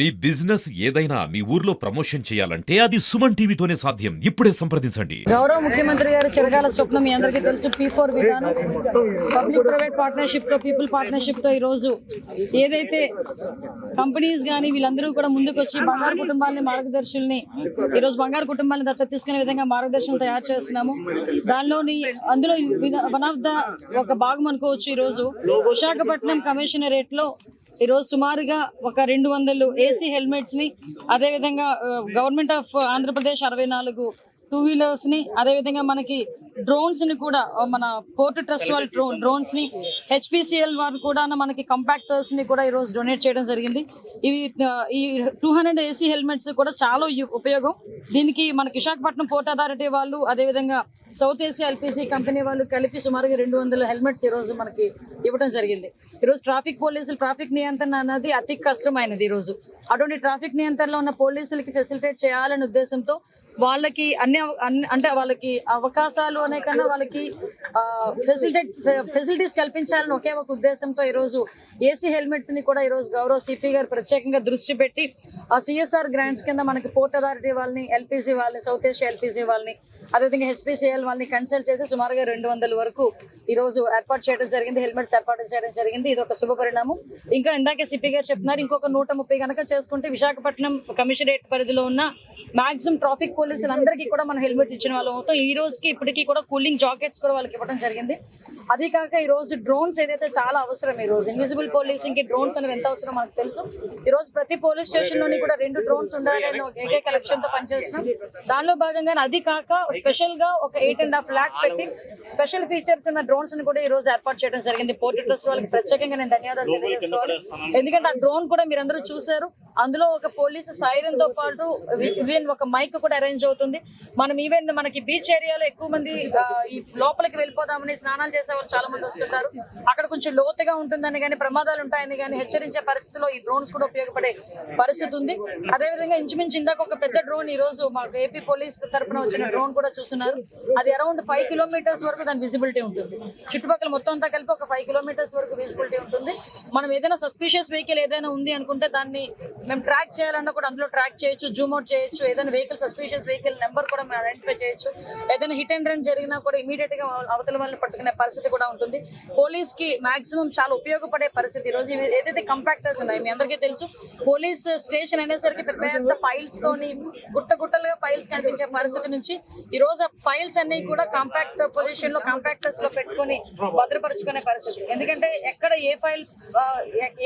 మీ business ఏదైనా మీ ఊర్లో promotion చేయాలంటే అది సుమన్ టీవీతోనే సాధ్యం. ఇప్పుడే సంప్రదించండి. గౌరవ ముఖ్యమంత్రి గారి చిరకాల స్వప్నం మీ అందరికీ తెలుసు. పీ ఫోర్ విధానం పబ్లిక్ ప్రైవేట్ పార్ట్నర్షిప్తో పీపుల్ పార్ట్నర్షిప్తో ఈ రోజు ఏదైతే కంపెనీస్ కానీ వీళ్ళందరూ కూడా ముందుకు వచ్చి బంగారు కుటుంబాలని మార్గదర్శుల్ని ఈ రోజు బంగారు కుటుంబాలను దత్త తీసుకునే విధంగా మార్గదర్శనం తయారు చేస్తున్నాము. దానిలోని అందులో వన్ ఆఫ్ ద ఒక భాగం అనుకోవచ్చు ఈ రోజు విశాఖపట్నం కమిషనరేట్లో ఈ రోజు సుమారుగా ఒక రెండు వందలు ఏసీ హెల్మెట్స్ని అదేవిధంగా గవర్నమెంట్ ఆఫ్ ఆంధ్రప్రదేశ్ అరవై నాలుగు టూ వీలర్స్ని అదేవిధంగా మనకి డ్రోన్స్ని కూడా మన పోర్ట్ ట్రస్ట్ వాళ్ళ డ్రోన్స్ని హెచ్పిసిఎల్ వారు కూడా మనకి కంపాక్టర్స్ని కూడా ఈ రోజు డొనేట్ చేయడం జరిగింది. ఇవి ఈ టూ హండ్రెడ్ ఏసీ హెల్మెట్స్ కూడా చాలా ఉపయోగం. దీనికి మన విశాఖపట్నం పోర్ట్ అథారిటీ వాళ్ళు అదేవిధంగా సౌత్ ఏసియా ఎల్పిసి కంపెనీ వాళ్ళు కలిపి సుమారుగా రెండు వందల హెల్మెట్స్ ఈరోజు మనకి ఇవ్వడం జరిగింది. ఈరోజు ట్రాఫిక్ పోలీసులు ట్రాఫిక్ నియంత్రణ అనేది అతి కష్టమైనది ఈ రోజు. అటువంటి ట్రాఫిక్ నియంత్రణలో ఉన్న పోలీసులకి ఫెసిలిటేట్ చేయాలనే ఉద్దేశంతో వాళ్ళకి అన్ని అంటే వాళ్ళకి అవకాశాలు అనే కన్నా వాళ్ళకి ఫెసిలిటేట్ ఫెసిలిటీస్ కల్పించాలని ఒకే ఒక ఉద్దేశంతో ఈ రోజు ఏసీ హెల్మెట్స్ని కూడా ఈ రోజు గౌరవ సిపి గారు ప్రత్యేకంగా దృష్టి పెట్టి ఆ సిఎస్ఆర్ గ్రాంట్స్ కింద మనకి పోర్ట్ అథారిటీ వాళ్ళని ఎల్పిసి వాళ్ళని సౌత్ ఏషియా ఎల్పిసి వాళ్ళని అదేవిధంగా హెచ్పిసిఎల్ వాళ్ళని కన్సల్ట్ చేసి సుమారుగా రెండు వందల వరకు ఈరోజు ఏర్పాటు చేయడం జరిగింది హెల్మెట్స్ ఏర్పాటు చేయడం జరిగింది. ఇది ఒక శుభ పరిణామం. ఇంకా ఇందాకే సిపి గారు చెప్తున్నారు ఇంకొక నూట ముప్పై కనుక చేసుకుంటే విశాఖపట్నం కమిషనరేట్ పరిధిలో ఉన్న మాక్సిమం ట్రాఫిక్ పోలీసులు అందరికీ కూడా మనం హెల్మెట్స్ ఇచ్చిన వాళ్ళం అవుతాం. ఈ రోజుకి ఇప్పటికీ కూడా కూలింగ్ జాకెట్స్ కూడా వాళ్ళకి ఇవ్వడం జరిగింది. అది కాక ఈ రోజు డ్రోన్స్ ఏదైతే చాలా అవసరం ఈ రోజు ఇన్విజిబుల్ పోలీసింగ్కి డ్రోన్స్ అనేది ఎంత అవసరం మనకు తెలుసు. ఈ రోజు ప్రతి పోలీస్ స్టేషన్లోని కూడా రెండు డ్రోన్స్ ఉండాలి అనే ఒక ఏకైక లక్ష్యంతో పనిచేస్తున్నాం. దానిలో భాగంగానే అది కాక స్పెషల్గా ఒక ఎయిట్ అండ్ హాఫ్ లాక్ పెట్టి స్పెషల్ ఫీచర్స్ ఉన్న డ్రోన్స్ని కూడా ఈ రోజు ఏర్పాటు చేయడం జరిగింది. పోర్ట్ ట్రస్ట్ వాళ్ళకి ప్రత్యేకంగా నేను ధన్యవాదాలు తెలియజేసుకోవాలి. ఎందుకంటే ఆ డ్రోన్ కూడా మీరందరూ చూశారు. అందులో ఒక పోలీసు సైరన్తో పాటు ఈవెన్ ఒక మైక్ కూడా అరేంజ్ అవుతుంది. మనం ఈవెన్ మనకి బీచ్ ఏరియాలో ఎక్కువ మంది ఈ లోపలికి వెళ్ళిపోదామని స్నానాలు చేసే వాళ్ళు చాలా మంది వస్తుంటారు. అక్కడ కొంచెం లోతుగా ఉంటుందని కానీ ప్రమాదాలు ఉంటాయని కానీ హెచ్చరించే పరిస్థితిలో ఈ డ్రోన్స్ కూడా ఉపయోగపడే పరిస్థితి ఉంది. అదేవిధంగా ఇంచుమించు ఇందాక ఒక పెద్ద డ్రోన్ ఈ రోజు మా ఏపీ పోలీస్ తరపున వచ్చిన డ్రోన్ కూడా చూస్తున్నారు. అది అరౌండ్ ఫైవ్ కిలోమీటర్స్ వరకు దాని విజిబిలిటీ ఉంటుంది. చుట్టుపక్కల మొత్తం అంతా కలిపి ఒక ఫైవ్ కిలోమీటర్స్ వరకు విజిబిలిటీ ఉంటుంది. మనం ఏదైనా సస్పీషియస్ వెహికల్ ఏదైనా ఉంది అనుకుంటే దాన్ని మేము ట్రాక్ చేయాలన్నా కూడా అందులో ట్రాక్ చేయొచ్చు జూమ్ అవుట్ చేయొచ్చు ఏదైనా వెహికల్ సస్పీషియస్ వెహికల్ నెంబర్ కూడా మేము ఐడెంటిఫై చేయొచ్చు. ఏదైనా హిట్ అండ్ రన్ జరిగినా కూడా ఇమీడియట్గా అవతల వాళ్ళని పట్టుకునే పరిస్థితి కూడా ఉంటుంది. పోలీస్కి మాక్సిమం చాలా ఉపయోగపడే పరిస్థితి. ఈ రోజు ఏదైతే కంపాక్టర్స్ ఉన్నాయి మీ అందరికీ తెలుసు పోలీస్ స్టేషన్ అనేసరికి పెద్ద పెద్ద ఫైల్స్ తోని గుట్ట గుట్టలుగా ఫైల్స్ కనిపించే పరిస్థితి నుంచి ఈ రోజు ఆ ఫైల్స్ అన్ని కూడా కాంపాక్ట్ పొజిషన్లో కాంపాక్టర్స్లో పెట్టుకొని భద్రపరుచుకునే పరిస్థితి. ఎందుకంటే ఎక్కడ ఏ ఫైల్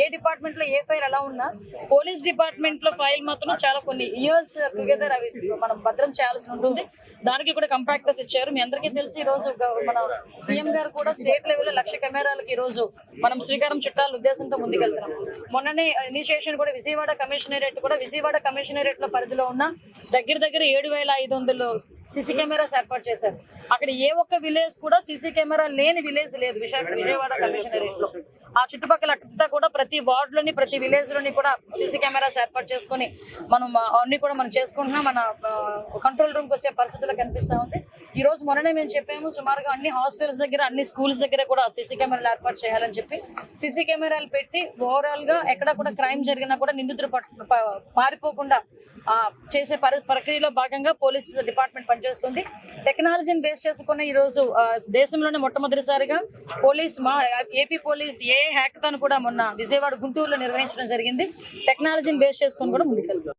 ఏ డిపార్ట్మెంట్లో ఏ ఫైల్ ఎలా ఉన్నా పోలీస్ డిపార్ట్మెంట్లో ఫైల్ మాత్రం చాలా కొన్ని ఇయర్స్ టుగెదర్ అవి మనం భద్రం చేయాల్సి ఉంటుంది. దానికి కూడా కంపాక్టర్స్ ఇచ్చారు. మీ అందరికీ తెలిసి ఈ రోజు మన సీఎం గారు కూడా స్టేట్ లెవెల్ లక్ష కెమెరాలకు ఈ రోజు మనం శ్రీకారం చుట్టాల ఉద్దేశంతో ముందుకెళ్తున్నాం. మొన్ననే ఇనిషియేషన్ కూడా విజయవాడ కమిషనరేట్ కూడా విజయవాడ కమిషనరేట్లో పరిధిలో ఉన్న దగ్గర దగ్గర ఏడు వేల ఐదు వందలు సీసీ కెమెరాస్ ఏర్పాటు చేశారు. అక్కడ ఏ ఒక్క విలేజ్ కూడా సీసీ కెమెరా లేని విలేజ్ లేదు విశాఖ విజయవాడ కమిషనరేట్లో. ఆ చుట్టుపక్కల అంతా కూడా ప్రతి వార్డ్లోని ప్రతి విలేజ్లోని కూడా సీసీ కెమెరాస్ ఏర్పాటు చేసుకుని మనం అన్ని కూడా మనం చేసుకుంటున్నాం. మన కంట్రోల్ రూమ్కి వచ్చే పరిస్థితుల్లో కనిపిస్తా ఉంది. ఈ రోజు మొన్ననే మేము చెప్పాము సుమారుగా అన్ని హాస్టల్స్ దగ్గర అన్ని స్కూల్స్ దగ్గర కూడా సీసీ కెమెరాలు ఏర్పాటు చేయాలని చెప్పి. సీసీ కెమెరాలు పెట్టి ఓవరాల్గా ఎక్కడ కూడా క్రైమ్ జరిగినా కూడా నిందితులు పారిపోకుండా చేసే పరి- ప్రక్రియలో భాగంగా పోలీస్ డిపార్ట్మెంట్ పనిచేస్తుంది. టెక్నాలజీని బేస్ చేసుకున్న ఈ రోజు దేశంలోనే మొట్టమొదటిసారిగా పోలీస్ మా ఏపీ పోలీస్ ఏ హ్యాకథాన్ కూడా మొన్న విజయవాడ గుంటూరులో నిర్వహించడం జరిగింది. టెక్నాలజీని బేస్ చేసుకొని కూడా ముందుకెళ్తాం